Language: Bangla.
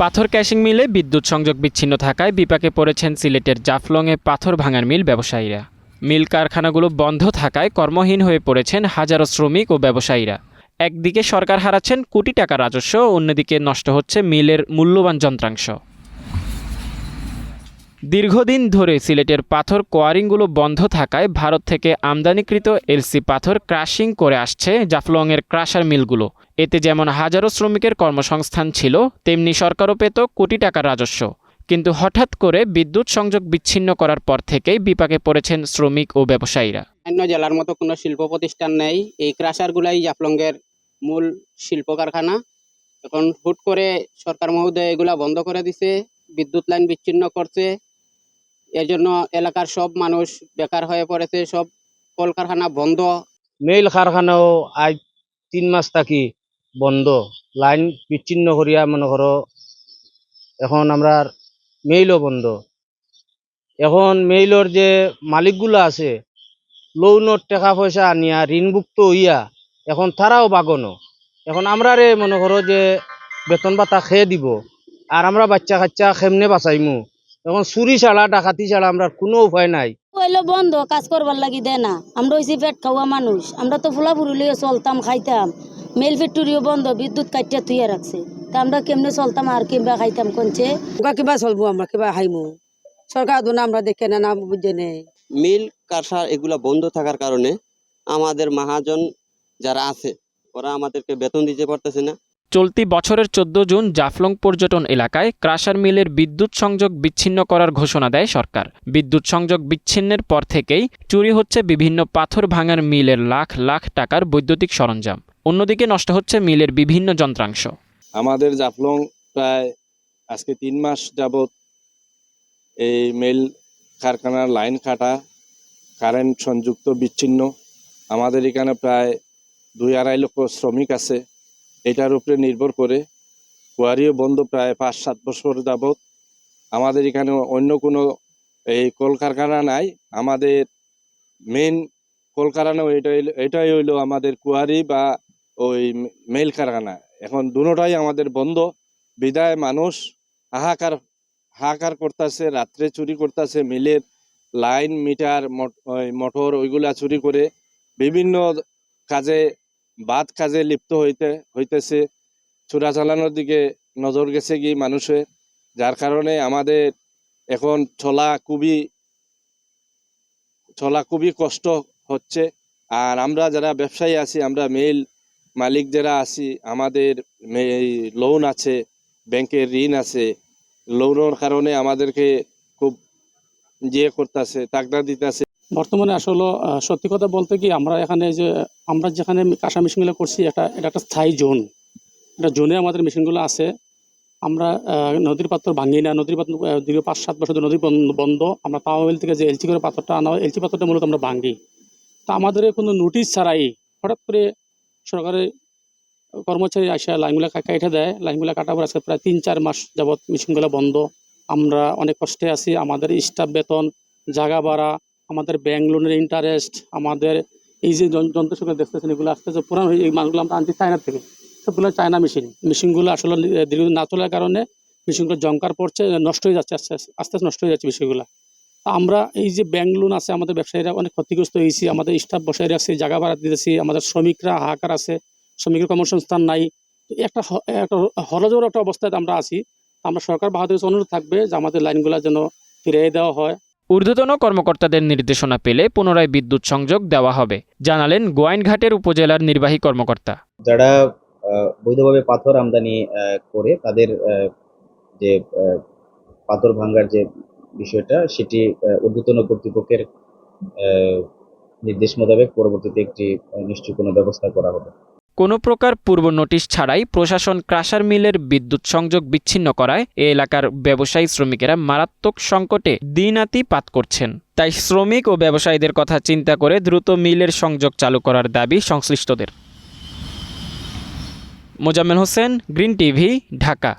পাথর ক্যাশিং মিলে বিদ্যুৎ সংযোগ বিচ্ছিন্ন থাকায় বিপাকে পড়েছেন সিলেটের জাফলংয়ে পাথর ভাঙার মিল ব্যবসায়ীরা। মিল কারখানাগুলো বন্ধ থাকায় কর্মহীন হয়ে পড়েছেন হাজারো শ্রমিক ও ব্যবসায়ীরা। একদিকে সরকার হারাচ্ছেন কোটি টাকা রাজস্ব, অন্যদিকে নষ্ট হচ্ছে মিলের মূল্যবান যন্ত্রাংশ। দীর্ঘদিন ধরে সিলেটের পাথর কোয়ারিংগুলো বন্ধ থাকায় ভারত থেকে আমদানিকৃত এলসি পাথর ক্রাশিং করে আসছে জাফলংয়ের ক্রাশার মিলগুলো। এতে যেমন হাজারো শ্রমিকের কর্মসংস্থান ছিল তেমনি সরকারও পেত কোটি টাকার রাজস্ব। কিন্তু হঠাৎ করে বিদ্যুৎ সংযোগ বিচ্ছিন্ন করার পর থেকেই বিপাকে পড়েছেন শ্রমিক ও ব্যবসায়ীরা। অন্য জেলার মতো কোনো শিল্প প্রতিষ্ঠান নেই। এই ক্রাশারগুলাই জাফলংয়ের মূল শিল্প কারখানা এখন হুট করে সরকার মহোদয় এগুলা বন্ধ করে দিছে বিদ্যুৎ লাইন বিচ্ছিন্ন করছে। এর জন্য এলাকার সব মানুষ বেকার হয়ে পড়েছে সব কলকারখানা বন্ধ। মেইল কারখানাও আজ তিন মাস থাকি বন্ধ। লাইন বিচ্ছিন্ন করিয়া মনে করো, এখন আমরা মেইলও বন্ধ। এখন মেইলর যে মালিকগুলো আছে লোনের টাকা পয়সা আনিয়া, ঋণভুক্ত হইয়া, এখন তারাও বাগনো। এখন আমরা রে মনে করো যে বেতন ভাতা খেয়ে দিব, আর আমরা বাচ্চা কাচ্চা খেমনে বাঁচাইমু। এখন চুরি ছাড়া ডাকাতি ছাড়া আমরা কোনো উপায় নাই। বন্ধ, কাজ করবার লাগি দেয় না। আমরা হইছি পেট খাওয়া মানুষ। আমরা তো ফুলা ফুরুলিয়ে চলতাম, খাইতাম। মেল ফ্যাক্টরিও বন্ধ বিদ্যুৎ কাটিয়া তুইয়া রাখছে। তা আমরা কেমনে চলতাম আর কিংবা খাইতাম কোনছে? ওকা কিবা চলবো আমরা কিবা হাইমু সরকার দুনা আমরা দেখে না না বুঝে নেই। মিল কারসার এগুলা বন্ধ থাকার কারণে আমাদের মহাজন যারা আছে ওরা আমাদেরকে বেতন দিতে পারতেছে না। চলতি বছরের চোদ্দ জুন জাফলং পর্যটন এলাকায় ক্রাশার মিলের বিদ্যুৎ সংযোগ বিচ্ছিন্ন করার ঘোষণা দেয় সরকার। বিদ্যুৎ সংযোগ বিচ্ছিন্নের পর থেকেই চুরি হচ্ছে বিভিন্ন পাথর ভাঙার মিলের লাখ লাখ টাকার বৈদ্যুতিক সরঞ্জাম। অন্যদিকে নষ্ট হচ্ছে মিলের বিভিন্ন যন্ত্রাংশ। আমাদের জাফলং প্রায় আজকে তিন মাস যাবৎ এই মেল, কারখানার লাইন কাটা, কারেন্ট সংযুক্ত বিচ্ছিন্ন। আমাদের এখানে প্রায় দুই আড়াই লক্ষ শ্রমিক আছে। এটার উপরে নির্ভর করে কোয়ারিও বন্ধ প্রায় পাঁচ, সাত বছর যাবৎ। আমাদের এখানে অন্য কোনো এই কলকারখানা নাই। আমাদের মেন কলকারখানা এটাই এটাই হইল আমাদের কুয়ারি বা ওই মেল কারখানা এখন দুটোটাই আমাদের বন্ধ। বিদায় মানুষ হাহাকার হাহাকার করতেছে, রাত্রে চুরি করতেছে, মিলের লাইন, মিটার মোটর ওইগুলা চুরি করে বিভিন্ন কাজে বাদ কাজে লিপ্ত হইতে, হইতেছে। চোরা চালানোর দিকে নজর গেছে কি মানুষের যার কারণে আমাদের এখন চলা খুবই চলা খুবই কষ্ট হচ্ছে। আর আমরা যারা ব্যবসায়ী আছি, আমরা মেল মালিক যারা আছি, আমাদের লোন আছে ব্যাংকের ঋণ আছে। লোনের কারণে আমাদেরকে খুব ইয়ে করতেছে তাকদা দিতেছে। বর্তমানে আসলে সত্যি কথা বলতে কি, আমরা এখানে যে আমরা যেখানে কাঁসা মেশিনগুলো করছি, এটা এটা একটা স্থায়ী জোন। এটা জোনে আমাদের মেশিনগুলো আছে। আমরা নদীর পাত্র ভাঙি না। নদীর পাত্র দীর্ঘ পাঁচ সাত বছর নদী বন্ধ- আমরা পাওয়ামিল থেকে যে এলচি করে পাথরটা আনা হয়, এলচি পাথরটা মূলত আমরা ভাঙি। তা আমাদের কোনো নোটিশ ছাড়াই হঠাৎ করে সরকারের কর্মচারী আসা, লাইনগুলো কাটা দেয়। লাইনগুলো কাটার পর আজকে প্রায় তিন চার মাস যাবৎ মেশিনগুলো বন্ধ। আমরা অনেক কষ্টে আছি। আমাদের স্টাফ বেতন, জায়গা ভাড়া, আমাদের ব্যাংক লোনের ইন্টারেস্ট আমাদের এই যে যন- যন্ত্রসুখে দেখতেছেন, এগুলো আস্তে আস্তে পুরান এই মালগুলো আমরা আনছি চায়না থেকে। সবগুলো চায়না মেশিন। মেশিনগুলো আসলে দীর্ঘদিন না চলার কারণে মেশিনগুলো জঙ্কার পড়ছে নষ্ট হয়ে যাচ্ছে, আস্তে আস্তে আস্তে আস্তে নষ্ট হয়ে যাচ্ছে বিষয়গুলো। আমরা এই যে ব্যাংক লোন আছে, আমাদের ব্যবসায়ীরা অনেক ক্ষতিগ্রস্ত হয়েছি। আমাদের স্টাফ বসাই রাখছি জায়গা ভাড়া দিতেছি, আমাদের শ্রমিকরা হাহাকার আছে, শ্রমিকের কর্মসংস্থান নাই। একটা একটা হরজর একটা অবস্থায় আমরা আছি। আমরা সরকার বাহাদুর অনুরোধ থাকবে যে আমাদের লাইনগুলো যেন ফিরিয়ে দেওয়া হয়। ঊর্ধ্বতন কর্মকর্তাদের নির্দেশনা পেলে পুনরায় বিদ্যুৎ সংযোগ দেওয়া হবে, জানালেন গোয়াইনঘাটের উপজেলার নির্বাহী কর্মকর্তা। যারা বৈধভাবে পাথর আমদানি করে তাদের যে পাথর ভাঙ্গার যে বিষয়টা, সেটি ঊর্ধ্বতন কর্তৃপক্ষের নির্দেশ মোতাবেক পরবর্তীতে একটি নিশ্চয় কোনো ব্যবস্থা করা হবে। কোনো প্রকার পূর্ব নোটিশ ছাড়াই প্রশাসন ক্রাশার মিলের বিদ্যুৎ সংযোগ বিচ্ছিন্ন করায় এ এলাকার ব্যবসায়ী শ্রমিকেরা মারাত্মক সংকটে দিনাতি পাত করছেন। তাই শ্রমিক ও ব্যবসায়ীদের কথা চিন্তা করে দ্রুত মিলের সংযোগ চালু করার দাবি সংশ্লিষ্টদের। Mozammel Hossain, Green TV, Dhaka.